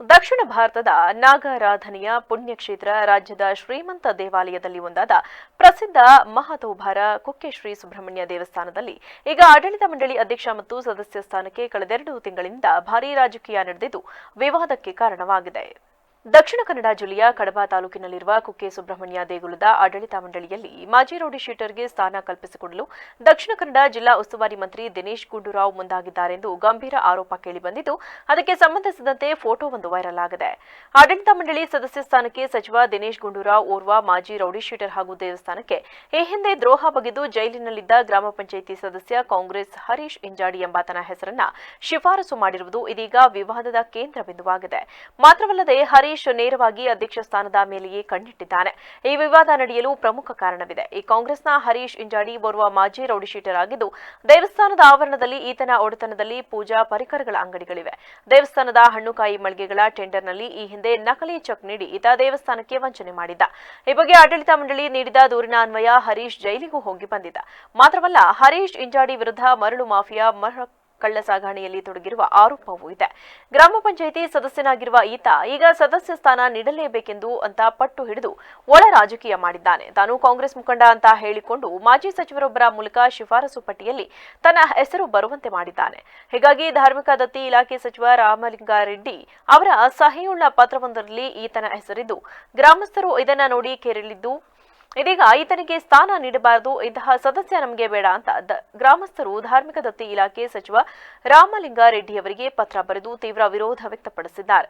ದಕ್ಷಿಣ ಭಾರತದ ನಾಗಾರಾಧನೆಯ ಪುಣ್ಯಕ್ಷೇತ್ರ ರಾಜ್ಯದ ಶ್ರೀಮಂತ ದೇವಾಲಯದಲ್ಲಿ ಒಂದಾದ ಪ್ರಸಿದ್ಧ ಮಹತೋಭಾರ ಕುಕ್ಕೆ ಶ್ರೀ ಸುಬ್ರಹ್ಮಣ್ಯ ದೇವಸ್ಥಾನದಲ್ಲಿ ಈಗ ಆಡಳಿತ ಮಂಡಳಿ ಅಧ್ಯಕ್ಷ ಮತ್ತು ಸದಸ್ಯ ಸ್ಥಾನಕ್ಕೆ ಕಳೆದೆರಡು ತಿಂಗಳಿಂದ ಭಾರೀ ರಾಜಕೀಯ ನಡೆದಿದ್ದು ವಿವಾದಕ್ಕೆ ಕಾರಣವಾಗಿದೆ. ದಕ್ಷಿಣ ಕನ್ನಡ ಜಿಲ್ಲೆಯ ಕಡಬ ತಾಲೂಕಿನಲ್ಲಿರುವ ಕುಕ್ಕೆ ಸುಬ್ರಹ್ಮಣ್ಯ ದೇಗುಲದ ಆಡಳಿತ ಮಂಡಳಿಯಲ್ಲಿ ಮಾಜಿ ರೌಡಿ ಶೀಟರ್ಗೆ ಸ್ಥಾನ ಕಲ್ಪಿಸಿಕೊಡಲು ದಕ್ಷಿಣ ಕನ್ನಡ ಜಿಲ್ಲಾ ಉಸ್ತುವಾರಿ ಮಂತ್ರಿ ದಿನೇಶ್ ಗುಂಡೂರಾವ್ ಮುಂದಾಗಿದ್ದಾರೆಂದು ಗಂಭೀರ ಆರೋಪ ಕೇಳಿಬಂದಿದ್ದು, ಅದಕ್ಕೆ ಸಂಬಂಧಿಸಿದಂತೆ ಫೋಟೋವೊಂದು ವೈರಲ್ ಆಗಿದೆ. ಆಡಳಿತ ಮಂಡಳಿ ಸದಸ್ಯ ಸ್ಥಾನಕ್ಕೆ ಸಚಿವ ದಿನೇಶ್ ಗುಂಡೂರಾವ್ ಓರ್ವ ಮಾಜಿ ರೌಡಿ ಶೀಟರ್ ಹಾಗೂ ದೇವಸ್ಥಾನಕ್ಕೆ ಈ ಹಿಂದೆ ದ್ರೋಹ ಬಗೆದು ಜೈಲಿನಲ್ಲಿದ್ದ ಗ್ರಾಮ ಪಂಚಾಯಿತಿ ಸದಸ್ಯ ಕಾಂಗ್ರೆಸ್ ಹರೀಶ್ ಇಂಜಾಡಿ ಎಂಬಾತನ ಹೆಸರನ್ನ ಶಿಫಾರಸು ಮಾಡಿರುವುದು ಇದೀಗ ವಿವಾದದ ಕೇಂದ್ರ ಬಿಂದುವಾಗಿದೆ ಮಾತ್ರವಲ್ಲದೆ ಹರೀಶ್ ನೇರವಾಗಿ ಅಧ್ಯಕ್ಷ ಸ್ಥಾನದ ಮೇಲೆಯೇ ಕಣ್ಣಿಟ್ಟಿದ್ದಾನೆ. ಈ ವಿವಾದ ನಡೆಯಲು ಪ್ರಮುಖ ಕಾರಣವಿದೆ. ಈ ಕಾಂಗ್ರೆಸ್ನ ಹರೀಶ್ ಇಂಜಾಡಿ ಓರ್ವ ಮಾಜಿ ರೌಡಿಶೀಟರ್ ಆಗಿದ್ದು, ದೇವಸ್ಥಾನದ ಆವರಣದಲ್ಲಿ ಈತನ ಒಡೆತನದಲ್ಲಿ ಪೂಜಾ ಪರಿಕರಗಳ ಅಂಗಡಿಗಳಿವೆ. ದೇವಸ್ಥಾನದ ಹಣ್ಣುಕಾಯಿ ಮಳಿಗೆಗಳ ಟೆಂಡರ್ನಲ್ಲಿ ಈ ಹಿಂದೆ ನಕಲಿ ಚೆಕ್ ನೀಡಿ ಈತ ದೇವಸ್ಥಾನಕ್ಕೆ ವಂಚನೆ ಮಾಡಿದ್ದ. ಈ ಬಗ್ಗೆ ಆಡಳಿತ ಮಂಡಳಿ ನೀಡಿದ ದೂರಿನ ಅನ್ವಯ ಹರೀಶ್ ಜೈಲಿಗೂ ಹೋಗಿ ಬಂದಿದ್ದ. ಮಾತ್ರವಲ್ಲ, ಹರೀಶ್ ಇಂಜಾಡಿ ವಿರುದ್ಧ ಮರಳು ಮಾಫಿಯಾ ಕಳ್ಳ ಸಾಗಣೆಯಲ್ಲಿ ತೊಡಗಿರುವ ಆರೋಪವೂ ಇದೆ. ಗ್ರಾಮ ಪಂಚಾಯಿತಿ ಸದಸ್ಯನಾಗಿರುವ ಈತ ಈಗ ಸದಸ್ಯ ಸ್ಥಾನ ನೀಡಲೇಬೇಕೆಂದು ಅಂತ ಪಟ್ಟು ಹಿಡಿದು ಒಳ ರಾಜಕೀಯ ಮಾಡಿದ್ದಾನೆ. ತಾನು ಕಾಂಗ್ರೆಸ್ ಮುಖಂಡ ಅಂತ ಹೇಳಿಕೊಂಡು ಮಾಜಿ ಸಚಿವರೊಬ್ಬರ ಮೂಲಕ ಶಿಫಾರಸು ಪಟ್ಟಿಯಲ್ಲಿ ತನ್ನ ಹೆಸರು ಬರುವಂತೆ ಮಾಡಿದ್ದಾನೆ. ಹೀಗಾಗಿ ಧಾರ್ಮಿಕ ದತ್ತಿ ಇಲಾಖೆ ಸಚಿವ ರಾಮಲಿಂಗಾರೆಡ್ಡಿ ಅವರ ಸಹಿಯುಳ್ಳ ಪತ್ರವೊಂದರಲ್ಲಿ ಈತನ ಹೆಸರಿದ್ದು. ಗ್ರಾಮಸ್ಥರು ಇದನ್ನ ನೋಡಿ ಕೆರಳಿದ್ದು ಇದೀಗ ಈತನಿಗೆ ಸ್ಥಾನ ನೀಡಬಾರದು, ಇಂತಹ ಸದಸ್ಯ ನಮಗೆ ಬೇಡ ಅಂತ ಗ್ರಾಮಸ್ಥರು, ಧಾರ್ಮಿಕ ದತ್ತಿ ಇಲಾಖೆ ಸಚಿವ ರಾಮಲಿಂಗಾರೆಡ್ಡಿ ಅವರಿಗೆ ಪತ್ರ ಬರೆದು ತೀವ್ರ ವಿರೋಧ ವ್ಯಕ್ತಪಡಿಸಿದ್ದಾರೆ.